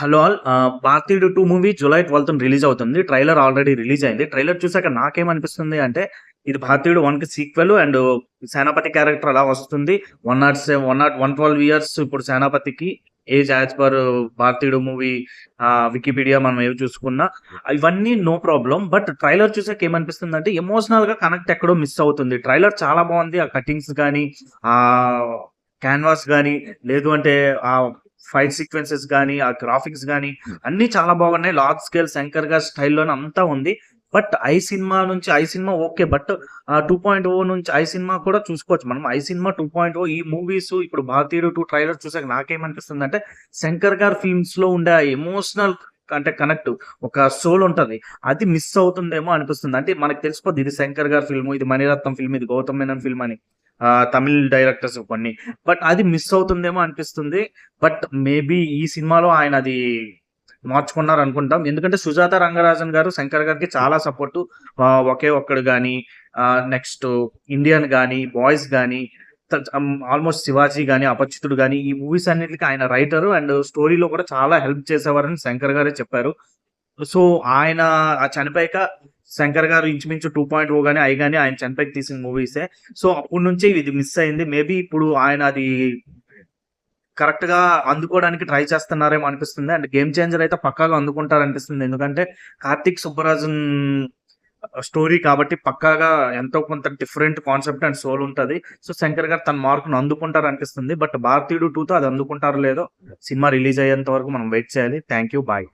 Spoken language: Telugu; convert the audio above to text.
Hello all 'Bharateeyudu two movie July twelfth release అవుతుంది. ట్రైలర్ ఆల్రెడీ రిలీజ్ అయింది. ట్రైలర్ చూసాక నాకేమనిపిస్తుంది అంటే, ఇది 'భారతీయుడు వన్కి సీక్వెల్ అండ్ సేనాపతి క్యారెక్టర్ అలా వస్తుంది. 107 1 112 ఇయర్స్ ఇప్పుడు సేనాపతికి age as per 'Bharateeyudu' movie Wikipedia మనం ఏవి చూసుకున్నా ఇవన్నీ నో ప్రాబ్లం బట్ ట్రైలర్ చూసాక ఏమనిపిస్తుందంటే, ఎమోషనల్‌గా కనెక్ట్ ఎక్కడో మిస్ అవుతుంది. ట్రైలర్ చాలా బాగుంది. ఆ కటింగ్స్ కానీ ఆ క్యాన్వాస్ కానీ లేదు అంటే ఆ ఫైట్ సీక్వెన్సెస్ గాని, ఆ గ్రాఫిక్స్ గాని అన్నీ చాలా బాగున్నాయి. లార్జ్ స్కేల్ శంకర్ గారి స్టైల్‌లోనే అంతా ఉంది. బట్ 'ఐ' సినిమా నుంచి 'I' cinema okay. But ah, 2.0 నుంచి 'ఐ' సినిమా కూడా చూసుకోవచ్చు మనం. 'ఐ' సినిమా 2.0 ఈ మూవీస్ ఇప్పుడు 'భారతీయుడు 2' ట్రైలర్ చూసాక నాకేమనిపిస్తుందంటే, శంకర్ గారి ఫిల్మ్స్‌లో ఉండే ఆ ఎమోషనల్ అంటే కనెక్ట్ ఒక సోల్ ఉంటది. అది మిస్ అవుతుందేమో అనిపిస్తుంది. అంటే మనకు తెలిసిపోద్ది ఇది శంకర్ గారి ఫిల్మ్, ఇది మణిరత్నం ఫిల్మ్, ఇది గౌతమ్ మేనన్ ఫిల్మ్ అని. తమిళ్ డైరెక్టర్స్ కొన్ని. బట్ అది మిస్ అవుతుందేమో అనిపిస్తుంది. బట్ మేబీ ఈ సినిమాలో ఆయన అది మార్చుకున్నారు అనుకుంటాం ఎందుకంటే 'సుజాత రంగరాజన్' గారు శంకర్ గారికి చాలా సపోర్టు. 'ఒకే ఒక్కడు' కానీ నెక్స్ట్ 'ఇండియన్' కానీ 'బాయ్స్' కానీ ఆల్మోస్ట్ 'శివాజీ' కానీ 'అపరిచితుడు' కానీ ఈ మూవీస్ అన్నిటికీ ఆయన రైటర్ అండ్ స్టోరీలో కూడా చాలా హెల్ప్ చేసేవారని శంకర్ గారే చెప్పారు. సో, ఆయన ఆ చనిపోయాక శంకర్ గారు ఇంచుమించు టూ పాయింట్ ఓ కానీ 'ఐ' కానీ ఆయన చనిపోయాక తీసిన మూవీసే. సో, అప్పటి నుంచి ఇది మిస్ అయింది. మేబీ ఇప్పుడు ఆయన అది కరెక్ట్‌గా అందుకోవడానికి ట్రై చేస్తున్నారేమో అనిపిస్తుంది. అండ్ 'గేమ్ చేంజర్' అయితే పక్కాగా అందుకుంటారు అనిపిస్తుంది ఎందుకంటే 'కార్తీక్ సుబ్బరాజన్' స్టోరీ కాబట్టి పక్కాగా ఎంతో కొంత డిఫరెంట్ కాన్సెప్ట్ అండ్ సోల్ ఉంటుంది సో, శంకర్ గారు తన మార్కును అందుకుంటారు అనిపిస్తుంది బట్ 'భారతీయుడు టూతో అది అందుకుంటారు లేదో సినిమా రిలీజ్ అయ్యేంత వరకు మనం వెయిట్ చేయాలి. Thank you. బాయ్.